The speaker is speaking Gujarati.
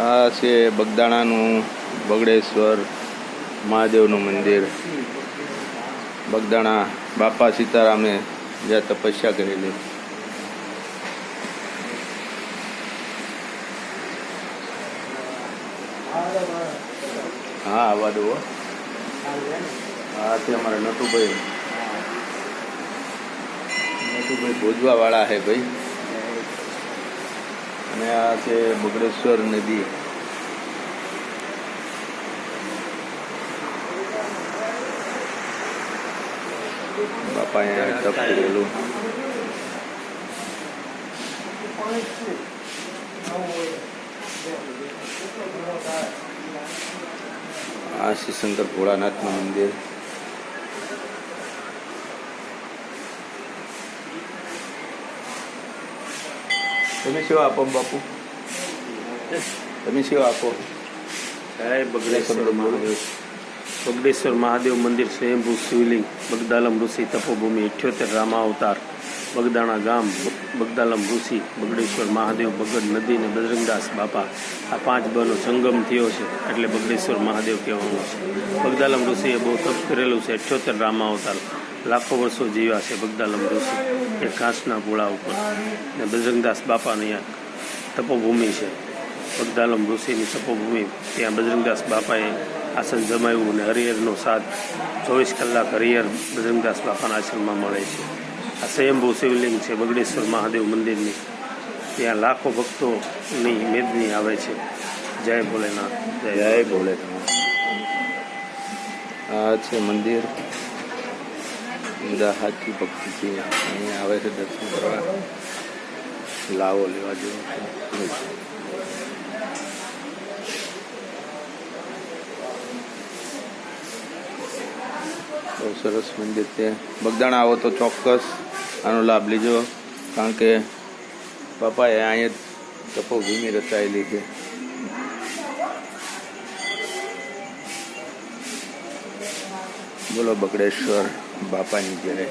આ છે બગદાણાનું બગડેશ્વર મહાદેવનું મંદિર. બગદાણા બાપા સીતારામે જ્યાં તપસ્યા કરેલી. હા આવવા દો. હો. તે અમારા નટુભાઈ. નટુભાઈ ભોજવા વાળા છે ભાઈ. અને આ છે બગડેશ્વર નદી. બાપા અહીંયા તપ કરેલું. આ શ્રી શંકર ભોળાનાથનું મંદિર. તમે શું આપો બાપુ? તમે શું આપો? સાહેબ બગડેશ્વર મહાદેવ. બગડેશ્વર મહાદેવ મંદિર સ્વયંભૂ શિવલિંગ બગદાલમ ઋષિ તપોભૂમિ અઠ્યોતેર રામા અવતાર બગદાણા ગામ બગદાલમ ઋષિ બગડેશ્વર મહાદેવ બગડ નદી અને બજરંગદાસ બાપા. આ પાંચ બનો સંગમ થયો છે એટલે બગડેશ્વર મહાદેવ કહેવાનું છે. બગદાલમ ઋષિએ બહુ તપ કરેલું છે અઠ્યોતેર રામા અવતાર લાખો વર્ષો જીવ્યા છે બગદાલમ ઋષિ, એ ઘાસના ગોળા ઉપર. ને બજરંગદાસ બાપાની આ તપોભૂમિ છે. બગદાલમ ઋષિની તપોભૂમિ, ત્યાં બજરંગદાસ બાપાએ આસન જમાવ્યું અને હરિહરનો સાથ ચોવીસ કલાક હરિહર બજરંગદાસ બાપાના આશ્રમમાં મળે છે. આ સ્વયંભૂ શિવલિંગ છે બગડેશ્વર મહાદેવ મંદિરની. ત્યાં લાખો ભક્તોની મેદની આવે છે. જય ભોલેનાથ જય ભોલેનાથ. આ છે મંદિર. બધા સાચી છે અહીંયા આવે છે દર્શન કરવા. લાવો, લેવા જેવો બહુ સરસ મંદિર છે. બગદાણ આવો તો ચોક્કસ આનો લાભ લીજો. કારણ કે બાપાએ અહીંયા તપોભૂમિ રચાયેલી છે. બોલો બગડેશ્વર. બાપાની જય જય